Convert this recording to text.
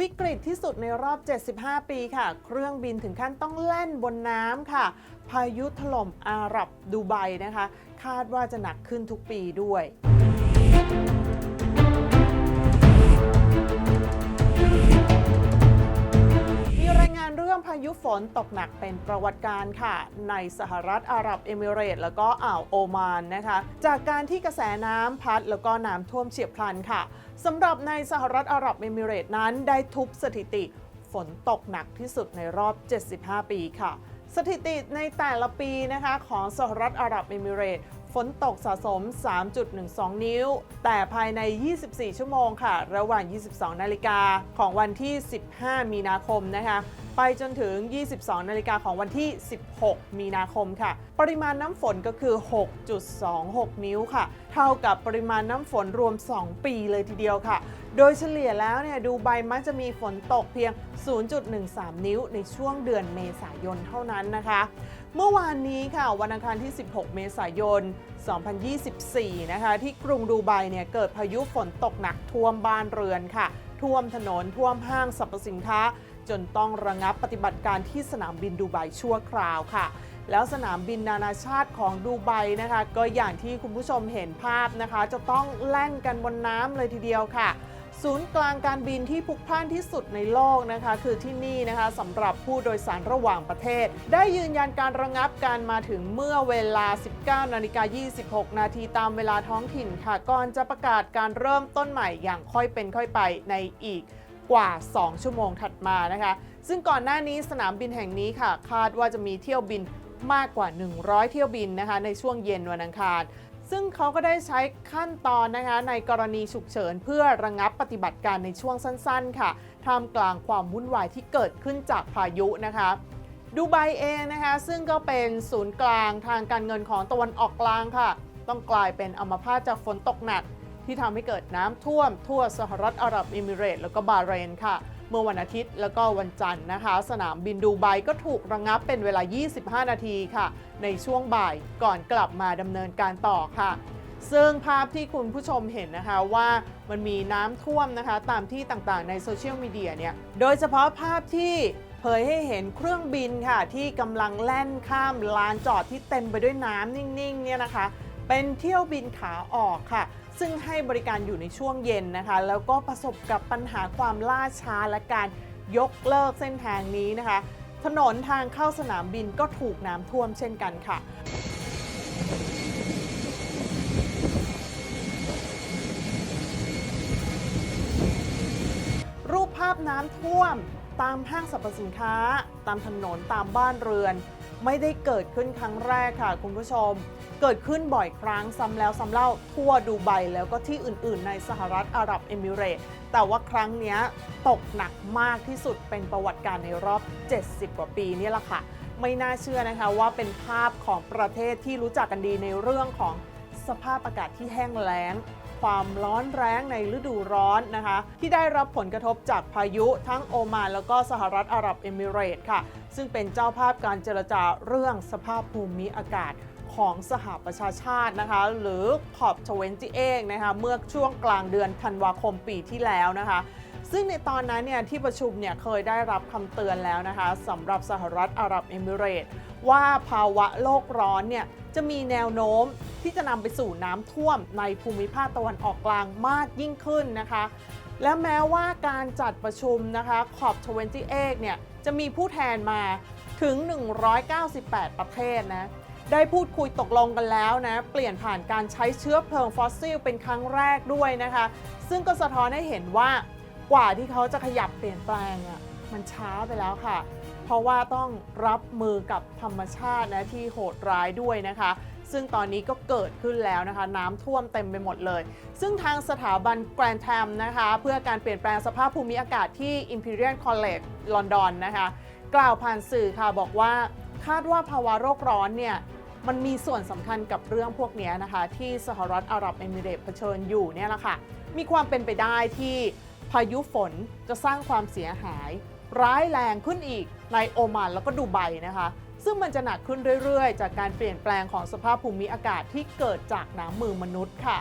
วิกฤตที่สุดในรอบ 75 ปีค่ะ เครื่องบินถึงขั้นต้องแล่นบนน้ำค่ะ พายุถล่มอาหรับดูไบนะคะ คาดว่าจะหนักขึ้นทุกปีด้วย มีรเรื่องพายุฝนตกหนักเป็นประวัติการค่ะ ในสหรัฐอาหรับเอมิเรต์แล้วก็อ่าวโอมานนะคะ จากการที่กระแสน้ำพัดแล้วก็น้ำท่วมเฉียบพลันค่ะสำหรับในสหรัฐอาหรับเอมิเรต์นั้นได้ทุบสถิติฝนตกหนักที่สุดในรอบ 75 ปีค่ะ สถิติในแต่ละปีนะคะของสหรัฐอาหรับเอมิเรต์ฝนตกสะสม 3.12 นิ้ว แต่ภายใน 24 ชั่วโมงค่ะ ระหว่าง 22 นาฬิกาของวันที่ 15 มีนาคมนะคะ ไปจนถึง 22 นาฬิกาของวันที่ 16 มีนาคมค่ะ ปริมาณน้ำฝนก็คือ 6.26 นิ้วค่ะ เท่ากับปริมาณน้ำฝนรวม 2 ปีเลยทีเดียวค่ะ โดยเฉลี่ยแล้วเนี่ยดูไบมักจะมีฝนตกเพียง 0.13 นิ้วในช่วงเดือนเมษายนเท่านั้นนะคะ เมื่อวานนี้ค่ะ วันอังคารที่ 16 เมษายน 2024 นะคะ ที่กรุงดูไบเนี่ยเกิดพายุฝนตกหนักท่วมบ้านเรือนค่ะ ท่วมถนนท่วมห้างสรรพสินค้า จนต้องระงับปฏิบัติการที่สนามบินดูไบชั่วคราวค่ะ แล้วสนามบินนานาชาติของดูไบนะคะ ก็อย่างที่คุณผู้ชมเห็นภาพนะคะ จะต้องแล่นกันบนน้ำเลยทีเดียวค่ะศูนย์กลางการบินที่พลุกพล่านที่สุดในโลกนะคะ คือที่นี่นะคะสำหรับผู้โดยสารระหว่างประเทศ ได้ยืนยันการระงับการมาถึงเมื่อเวลา 19นาฬิกา26 นาทีตามเวลาท้องถิ่นค่ะ ก่อนจะประกาศการเริ่มต้นใหม่อย่างค่อยเป็นค่อยไปในอีก กว่า 2 ชั่วโมงถัดมานะคะ ซึ่งก่อนหน้านี้สนามบินแห่งนี้ค่ะ คาดว่าจะมีเที่ยวบินมากกว่า 100 เที่ยวบินนะคะ ในช่วงเย็นวันอังคารซึ่งเขาก็ได้ใช้ขั้นตอนนะคะในกรณีฉุกเฉินเพื่อระงับปฏิบัติการในช่วงสั้นๆ ค่ะท่ามกลางความวุ่นวายที่เกิดขึ้นจากพายุนะคะดูไบเองนะคะซึ่งก็เป็นศูนย์กลางทางการเงินของตะวันออกกลางค่ะ ต้องกลายเป็นอัมพาตจากฝนตกหนัก ที่ทำให้เกิดน้ำท่วม ทั่วสหรัฐอาหรับเอมิเรตส์แล้วก็บาห์เรนค่ะ เมื่อวันอาทิตย์แล้วก็วันจันทร์นะคะ สนามบินดูไบก็ถูกระงับเป็นเวลา 25 นาทีค่ะ ในช่วงบ่ายก่อนกลับมาดำเนินการต่อค่ะซึ่งภาพที่คุณผู้ชมเห็นนะคะว่ามันมีน้ำท่วมนะคะ ตามที่ต่างๆในโซเชียลมีเดียเนี่ย โดยเฉพาะภาพที่เผยให้เห็นเครื่องบินค่ะ ที่กำลังแล่นข้ามลานจอดที่เต็มไปด้วยน้ำนิ่งๆเนี่ยนะคะ เป็นเที่ยวบินขาออกค่ะ ซึ่งให้บริการอยู่ในช่วงเย็นนะคะ แล้วก็ประสบกับปัญหาความล่าช้าและการยกเลิกเส้นทางนี้นะคะ ถนนทางเข้าสนามบินก็ถูกน้ำท่วมเช่นกันค่ะรูปภาพน้ำท่วม ตามห้างสรรพสินค้า ตามถนนตามบ้านเรือน ไม่ได้เกิดขึ้นครั้งแรกค่ะคุณผู้ชม เกิดขึ้นบ่อยครั้งซ้ำแล้วซ้ำเล่าทั่วดูไบแล้วก็ที่อื่น ๆ ในสหรัฐอาหรับเอมิเรต์แต่ว่าครั้งนี้ตกหนักมากที่สุดเป็นประวัติการในรอบ 70 กว่าปีนี่แหละค่ะ ไม่น่าเชื่อนะคะว่าเป็นภาพของประเทศที่รู้จักกันดีในเรื่องของสภาพอากาศที่แห้งแล้งความร้อนแรงในฤดูร้อนนะคะ ที่ได้รับผลกระทบจากพายุทั้งโอมานแล้วก็สหรัฐอาหรับเอมิเรต์ค่ะ ซึ่งเป็นเจ้าภาพการเจรจาเรื่องสภาพภูมิอากาศ ของสหประชาชาตินะคะ หรือขอบทเวนตี้เองนะคะเมื่อช่วงกลางเดือนธันวาคมปีที่แล้วนะคะ ซึ่งในตอนนั้นเนี่ยที่ประชุมเนี่ยเคยได้รับคำเตือนแล้วนะคะสำหรับสหรัฐอาหรับเอมิเรต์ว่าภาวะโลกร้อนเนี่ยจะมีแนวโน้มที่จะนำไปสู่น้ำท่วมในภูมิภาคตะวันออกกลางมากยิ่งขึ้นนะคะ และแม้ว่าการจัดประชุมนะคะขอบ28เนี่ยจะมีผู้แทนมาถึง 198 ประเทศนะ ได้พูดคุยตกลงกันแล้วนะ เปลี่ยนผ่านการใช้เชื้อเพลิงฟอสซิลเป็นครั้งแรกด้วยนะคะ ซึ่งก็สะท้อนให้เห็นว่ากว่าที่เขาจะขยับเปลี่ยนแปลงอะ่ะมันช้าไปแล้วค่ะ เพราะว่าต้องรับมือกับธรรมชาตินะที่โหดร้ายด้วยนะคะ ซึ่งตอนนี้ก็เกิดขึ้นแล้วนะคะ น้ำท่วมเต็มไปหมดเลย ซึ่งทางสถาบันแกรนด์แทมนะคะ เพื่อการเปลี่ยนแปลงสภาพภูมิอากาศที่ Imperial College ลอนดอนนะคะ กล่าวผ่านสื่อค่ะบอกว่า คาดว่าภาวะโลกร้อนเนี่ยมันมีส่วนสำคัญกับเรื่องพวกนี้นะคะ ที่สหรัฐอาหรับเอมิเรต์เผชิญอยู่เนี่ยแหละค่ะ มีความเป็นไปได้ที่พายุฝนจะสร้างความเสียหาย ร้ายแรงขึ้นอีกในโอมานแล้วก็ดูไบนะคะ ซึ่งมันจะหนักขึ้นเรื่อยๆ จากการเปลี่ยนแปลงของสภาพภูมิอากาศที่เกิดจากน้ำมือมนุษย์ค่ะ